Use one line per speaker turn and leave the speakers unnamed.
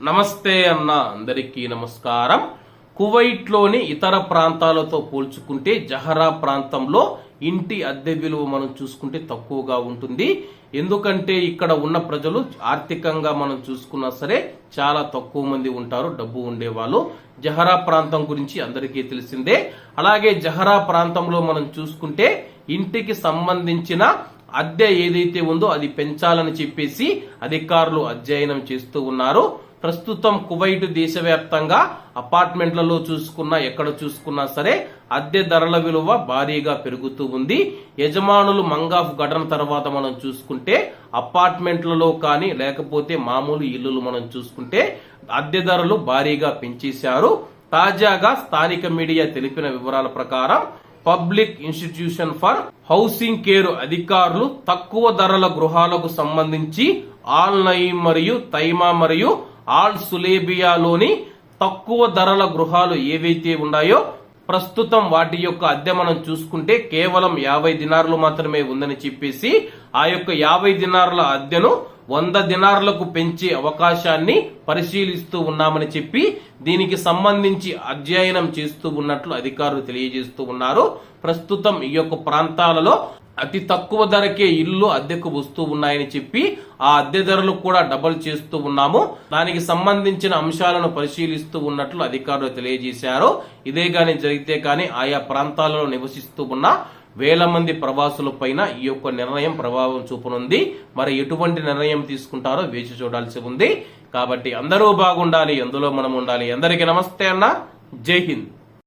నమస్తే అన్న అందరికీ నమస్కారం. కువైట్లోని ఇతర ప్రాంతాలతో పోల్చుకుంటే జహరా ప్రాంతంలో ఇంటి అద్దె విలువ మనం చూసుకుంటే తక్కువగా ఉంటుంది. ఎందుకంటే ఇక్కడ ఉన్న ప్రజలు ఆర్థికంగా మనం చూసుకున్నా సరే చాలా తక్కువ మంది ఉంటారు డబ్బు ఉండేవాళ్ళు. జహరా ప్రాంతం గురించి అందరికీ తెలిసిందే. అలాగే జహరా ప్రాంతంలో మనం చూసుకుంటే ఇంటికి సంబంధించిన అద్దె ఏదైతే ఉందో అది పెంచాలని చెప్పేసి అధికారులు అధ్యయనం చేస్తూ ఉన్నారు. ప్రస్తుతం కువైట్ దేశవ్యాప్తంగా అపార్ట్మెంట్లలో చూసుకున్నా ఎక్కడ చూసుకున్నా సరే అద్దె ధరల విలువ భారీగా పెరుగుతూ ఉంది. యజమానులు మంగాఫ్ ఘటన తర్వాత మనం చూసుకుంటే అపార్ట్మెంట్లలో కానీ లేకపోతే మామూలు ఇల్లులు మనం చూసుకుంటే అద్దె ధరలు భారీగా పెంచేశారు. తాజాగా స్థానిక మీడియా తెలిపిన వివరాల ప్రకారం public institution for housing care అధికారులు తక్కువ ధరల గృహాలకు సంబంధించి ఆల్ మరియు తైమా మరియు ఆల్ సులేబియాలోని తక్కువ ధరల గృహాలు ఏవైతే ఉన్నాయో ప్రస్తుతం వాటి యొక్క అద్దె మనం చూసుకుంటే కేవలం యాభై దినార్లు మాత్రమే ఉందని చెప్పేసి ఆ యొక్క యాభై దినార్ల అద్దెను వంద దినార్లకు పెంచే అవకాశాన్ని పరిశీలిస్తూ ఉన్నామని చెప్పి దీనికి సంబంధించి అధ్యయనం చేస్తూ ఉన్నట్లు అధికారులు తెలియజేస్తూ ఉన్నారు. ప్రస్తుతం ఈ యొక్క ప్రాంతాలలో అతి తక్కువ ధరకే ఇల్లు అద్దెకు వస్తూ ఉన్నాయని చెప్పి ఆ అద్దె ధరలు కూడా డబల్ చేస్తూ ఉన్నాము. దానికి సంబంధించిన అంశాలను పరిశీలిస్తూ ఉన్నట్లు అధికారులు తెలియజేశారు. ఇదే గాని జరిగితే కానీ ఆయా ప్రాంతాలలో నివసిస్తూ ఉన్న వేల మంది ప్రవాసుల పైన ఈ యొక్క నిర్ణయం ప్రభావం చూపనుంది. మరి ఎటువంటి నిర్ణయం తీసుకుంటారో వేచి చూడాల్సి ఉంది. కాబట్టి అందరూ బాగుండాలి అందులో మనం ఉండాలి. అందరికీ నమస్తే అన్న. జై హింద్.